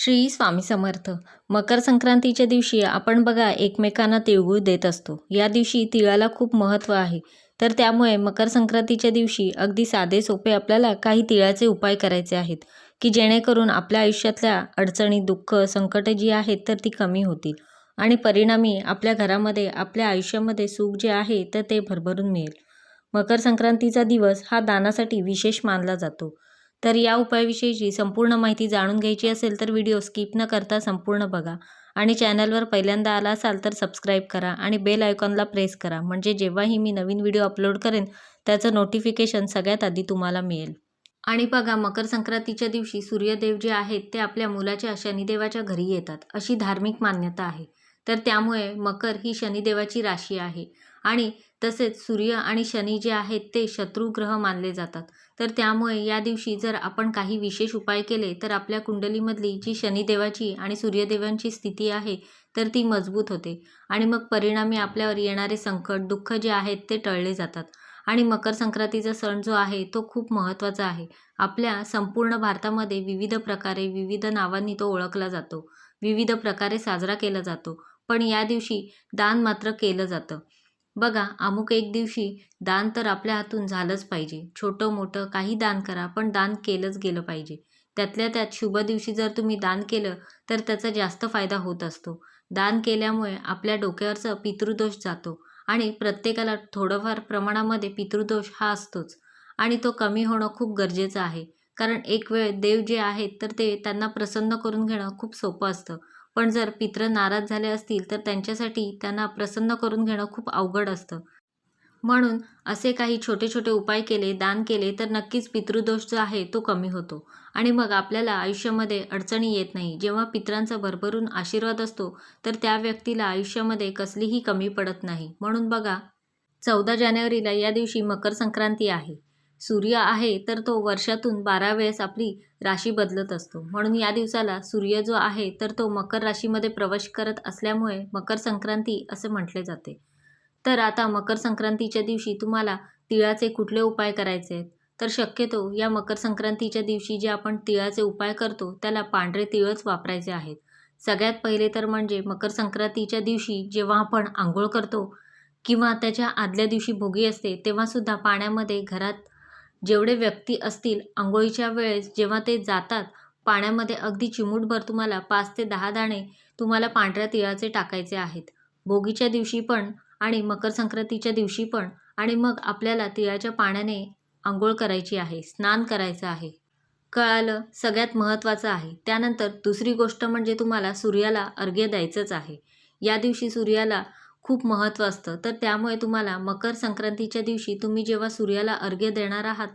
श्री स्वामी समर्थ. मकर संक्रांतीच्या दिवशी आपण बघा एकमेकांना तिळगुळ देत असतो. या दिवशी तिळाला खूप महत्त्व आहे. तर त्यामुळे मकर संक्रांतीच्या दिवशी अगदी साधे सोपे आपल्याला काही तिळाचे उपाय करायचे आहेत की जेणेकरून आपल्या आयुष्यातल्या अडचणी दुःख संकटं जी आहेत तर ती कमी होतील. आणि परिणामी आपल्या घरामध्ये आपल्या आयुष्यामध्ये सुख जे आहे तर ते भरभरून मिळेल. मकर संक्रांतीचा दिवस हा दानासाठी विशेष मानला जातो. तर या उपायाविषयीची संपूर्ण माहिती जाणून घ्यायची असेल तर व्हिडिओ स्किप न करता संपूर्ण बघा. आणि चॅनलवर पहिल्यांदा आला असाल तर सबस्क्राईब करा आणि बेल आयकॉनला प्रेस करा. म्हणजे जेव्हाही मी नवीन व्हिडिओ अपलोड करेन त्याचं नोटिफिकेशन सगळ्यात आधी तुम्हाला मिळेल. आणि बघा मकर संक्रांतीच्या दिवशी सूर्यदेव जे आहेत ते आपल्या मुलाच्या शनिदेवाच्या घरी येतात अशी धार्मिक मान्यता आहे. तर त्यामुळे मकर ही शनिदेवाची राशी आहे. आणि तसेच सूर्य आणि शनी जे आहेत ते शत्रुग्रह मानले जातात. तर त्यामुळे या दिवशी जर आपण काही विशेष उपाय केले तर आपल्या कुंडलीमधली जी शनिदेवाची आणि सूर्यदेवांची स्थिती आहे तर ती मजबूत होते. आणि मग परिणामी आपल्यावर येणारे संकट दुःख जे आहेत ते टळले जातात. आणि मकर संक्रांतीचा सण जो आहे तो खूप महत्त्वाचा आहे. आपल्या संपूर्ण भारतामध्ये विविध प्रकारे विविध नावांनी तो ओळखला जातो. विविध प्रकारे साजरा केला जातो. पण या दिवशी दान मात्र केलं जातं. बघा अमुक एक दिवशी दान तर आपल्या हातून झालंच पाहिजे. छोटं मोठं काही दान करा पण दान केलंच गेलं पाहिजे. त्यातल्या त्यात शुभ दिवशी जर तुम्ही दान केलं तर त्याचा जास्त फायदा होत असतो. दान केल्यामुळे आपल्या डोक्यावरचा पितृदोष जातो आणि प्रत्येकाला थोडंफार प्रमाणामध्ये पितृदोष हा असतोच. आणि तो कमी होणं खूप गरजेचं आहे. कारण एक वेळ देव जे आहेत तर ते त्यांना प्रसन्न करून घेणं खूप सोपं असतं. पण जर पित्र नाराज झाले असतील तर त्यांच्यासाठी त्यांना प्रसन्न करून घेणं खूप अवघड असतं. म्हणून असे काही छोटे छोटे उपाय केले दान केले तर नक्कीच पितृदोष जो आहे तो कमी होतो. आणि मग आपल्याला आयुष्यामध्ये अडचणी येत नाही. जेव्हा पित्रांचा भरभरून आशीर्वाद असतो तर त्या व्यक्तीला आयुष्यामध्ये कसलीही कमी पडत नाही. म्हणून बघा चौदा जानेवारीला या दिवशी मकर संक्रांती आहे. सूर्य आहे तर तो वर्षातून बारा वेळेस आपली राशी बदलत असतो. म्हणून या दिवसाला सूर्य जो आहे तर तो मकर राशीमध्ये प्रवेश करत असल्यामुळे मकर संक्रांती असे म्हटले जाते. तर आता मकर संक्रांतीच्या दिवशी तुम्हाला तिळाचे कुठले उपाय करायचे आहेत? तर शक्यतो या मकर संक्रांतीच्या दिवशी जे आपण तिळाचे उपाय करतो त्याला पांढरे तिळच वापरायचे आहेत. सगळ्यात पहिले तर म्हणजे मकर संक्रांतीच्या दिवशी जेव्हा आपण आंघोळ करतो किंवा त्याच्या आदल्या दिवशी भोगी असते तेव्हासुद्धा पाण्यामध्ये घरात जेवढे व्यक्ती असतील आंघोळीच्या वेळेस जेव्हा ते जातात पाण्यामध्ये अगदी चिमूटभर तुम्हाला पाच ते दहा दाणे तुम्हाला पांढऱ्या तिळाचे टाकायचे आहेत. भोगीच्या दिवशी पण आणि मकर संक्रांतीच्या दिवशी पण आणि मग आपल्याला तिळाच्या पाण्याने आंघोळ करायची आहे स्नान करायचं आहे. कळालं? सगळ्यात महत्त्वाचं आहे. त्यानंतर दुसरी गोष्ट म्हणजे तुम्हाला सूर्याला अर्घ्य द्यायचंच आहे. या दिवशी सूर्याला खूप महत्त्व असतं. तर त्यामुळे तुम्हाला मकर संक्रांतीच्या दिवशी तुम्ही जेव्हा सूर्याला अर्घ्य देणार आहात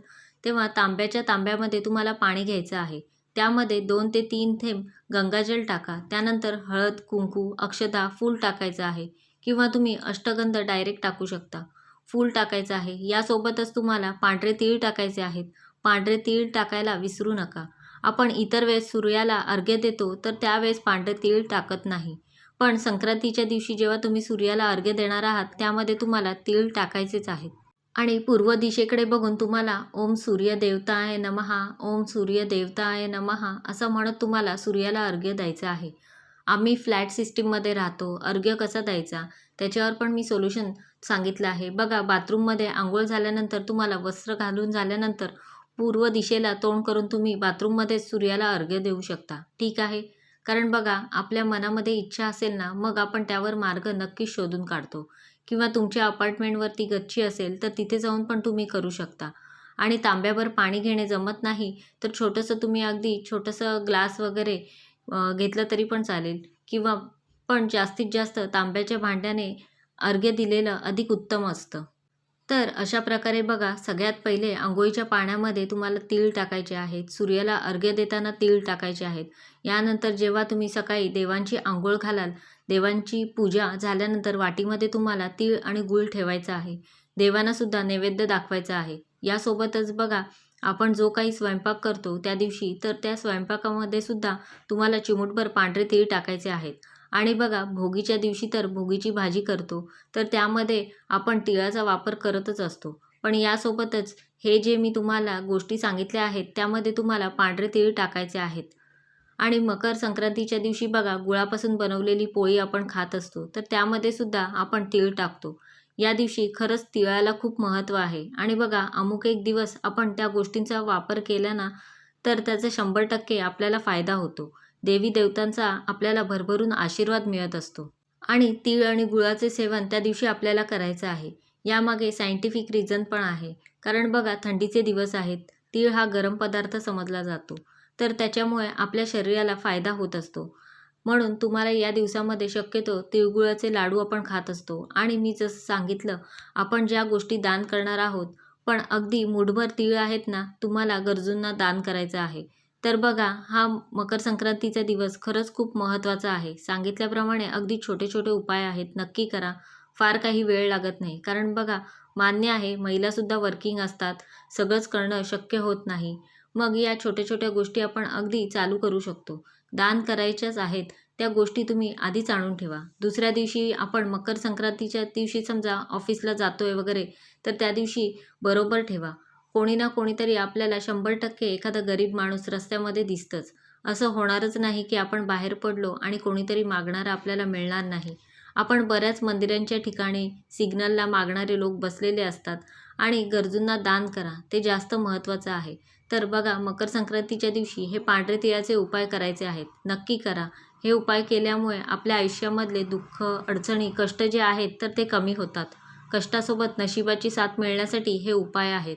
तेव्हा तांब्याच्या तांब्यामध्ये तुम्हाला पाणी घ्यायचं आहे. त्यामध्ये दोन ते तीन थेंब गंगाजल टाका. त्यानंतर हळद कुंकू अक्षता फूल टाकायचं आहे किंवा तुम्ही अष्टगंध डायरेक्ट टाकू शकता. फूल टाकायचं आहे. यासोबतच तुम्हाला पांढरे तीळ टाकायचे आहेत. पांढरे तीळ टाकायला विसरू नका. आपण इतर वेळेस सूर्याला अर्घ्य देतो तर त्यावेळेस पांढरे तीळ टाकत नाही. पण संक्रांतीच्या दिवशी जेव्हा तुम्ही सूर्याला अर्घ्य देणार आहात त्यामध्ये तुम्हाला तीळ टाकायचेच आहेत. आणि पूर्व दिशेकडे बघून तुम्हाला ओम सूर्य देवताय नमहा ओम सूर्य देवताय नमहा असं म्हणत तुम्हाला सूर्याला अर्घ्य द्यायचं आहे. आम्ही फ्लॅट सिस्टीममध्ये राहतो अर्घ्य कसा द्यायचा? त्याच्यावर पण मी सोल्युशन सांगितलं आहे. बघा बाथरूममध्ये आंघोळ झाल्यानंतर तुम्हाला वस्त्र घालून झाल्यानंतर पूर्व दिशेला तोंड करून तुम्ही बाथरूममध्ये सूर्याला अर्घ्य देऊ शकता. ठीक आहे? कारण बघा आपल्या मनामध्ये इच्छा असेल ना मग आपण त्यावर मार्ग नक्कीच शोधून काढतो. किंवा तुमच्या अपार्टमेंटवरती गच्ची असेल तर तिथे जाऊन पण तुम्ही करू शकता. आणि तांब्यावर पाणी घेणे जमत नाही तर छोटंसं तुम्ही अगदी छोटंसं ग्लास वगैरे घेतलं तरी पण चालेल. किंवा पण जास्तीत जास्त तांब्याच्या भांड्याने अर्घ्य दिलेलं अधिक उत्तम असतं. तर अशा प्रकारे बघा सगळ्यात पहिले आंघोळीच्या पाण्यामध्ये तुम्हाला तीळ टाकायचे आहेत. सूर्याला अर्घ्य देताना तीळ टाकायचे आहेत. यानंतर जेव्हा तुम्ही सकाळी देवांची आंघोळ घालाल देवांची पूजा झाल्यानंतर वाटीमध्ये तुम्हाला तीळ आणि गूळ ठेवायचा आहे. देवांनासुद्धा नैवेद्य दाखवायचा आहे. यासोबतच बघा आपण जो काही स्वयंपाक करतो त्या दिवशी तर त्या स्वयंपाकामध्ये सुद्धा तुम्हाला चिमूटभर पांढरे तीळ टाकायचे आहेत. आणि बघा भोगीच्या दिवशी तर भोगीची भाजी करतो तर त्यामध्ये आपण तिळाचा वापर करतच असतो. पण यासोबतच हे जे मी तुम्हाला गोष्टी सांगितल्या आहेत त्यामध्ये तुम्हाला पांढरे तिळ टाकायचे आहेत. आणि मकर संक्रांतीच्या दिवशी बघा गुळापासून बनवलेली पोळी आपण खात असतो तर त्यामध्ये सुद्धा आपण तिळ टाकतो. या दिवशी खरंच तिळाला खूप महत्त्व आहे. आणि बघा अमुक एक दिवस आपण त्या गोष्टींचा वापर केला ना तर त्याचा शंभर टक्के आपल्याला फायदा होतो. देवी देवतांचा आपल्याला भरभरून आशीर्वाद मिळत असतो. आणि तीळ आणि गुळाचे सेवन त्या दिवशी आपल्याला करायचं आहे. यामागे सायंटिफिक रिझन पण आहे. कारण बघा थंडीचे दिवस आहेत. तीळ हा गरम पदार्थ समजला जातो. तर त्याच्यामुळे आपल्या शरीराला फायदा होत असतो. म्हणून तुम्हाला या दिवसामध्ये शक्यतो तिळगुळाचे लाडू आपण खात असतो. आणि मी जसं सांगितलं आपण ज्या गोष्टी दान करणार आहोत पण अगदी मुठभर तीळ आहेत ना तुम्हाला गरजूंना दान करायचं आहे. तर बघा हा मकर संक्रांतीचा दिवस खरंच खूप महत्त्वाचा आहे. सांगितल्याप्रमाणे अगदी छोटे छोटे उपाय आहेत. नक्की करा. फार काही वेळ लागत नाही. कारण बघा मान्य आहे महिलासुद्धा वर्किंग असतात. सगळंच करणं शक्य होत नाही. मग या छोट्या छोट्या गोष्टी आपण अगदी चालू करू शकतो. दान करायच्याच आहेत. त्या गोष्टी तुम्ही आधीच आणून ठेवा. दुसऱ्या दिवशी आपण मकर संक्रांतीच्या दिवशी समजा ऑफिसला जातोय वगैरे तर त्या दिवशी बरोबर ठेवा. कोणी ना कोणीतरी आपल्याला शंभर टक्के एखादा गरीब माणूस रस्त्यामध्ये दिसतंच. असं होणारच नाही की आपण बाहेर पडलो आणि कोणीतरी मागणारं आपल्याला मिळणार नाही. आपण बऱ्याच मंदिरांच्या ठिकाणी सिग्नलला मागणारे लोक बसलेले असतात आणि गरजूंना दान करा ते जास्त महत्त्वाचं आहे. तर बघा मकर संक्रांतीच्या दिवशी हे पांढरे तिळाचे उपाय करायचे आहेत. नक्की करा. हे उपाय केल्यामुळे आपल्या आयुष्यामधले दुःख अडचणी कष्ट जे आहेत तर ते कमी होतात. कष्टासोबत नशिबाची साथ मिळण्यासाठी हे उपाय आहेत.